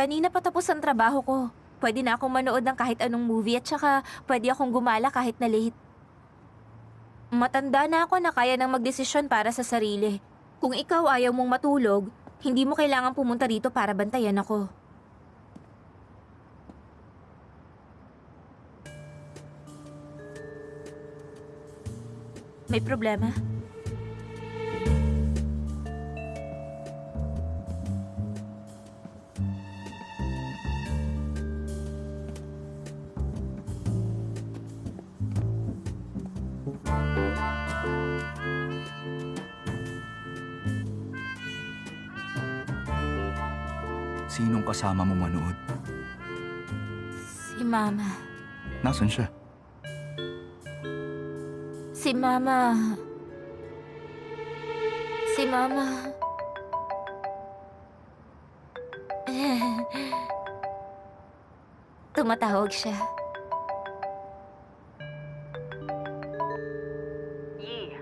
Kanina pa tapos ang trabaho ko. Pwede na akong manood ng kahit anong movie at saka pwede akong gumala kahit na late. Matanda na ako na kaya nang magdesisyon para sa sarili. Kung ikaw ayaw mong matulog, hindi mo kailangan pumunta dito para bantayan ako. May problema? Sinong kasama mo manood? Si Mama. Nasaan siya? Si Mama. Si Mama. Tumatawag siya. Yi,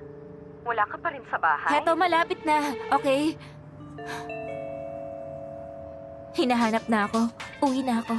wala ka pa rin sa bahay? Heto, malapit na. Okay? Hinahanap na ako. Uwi na ako.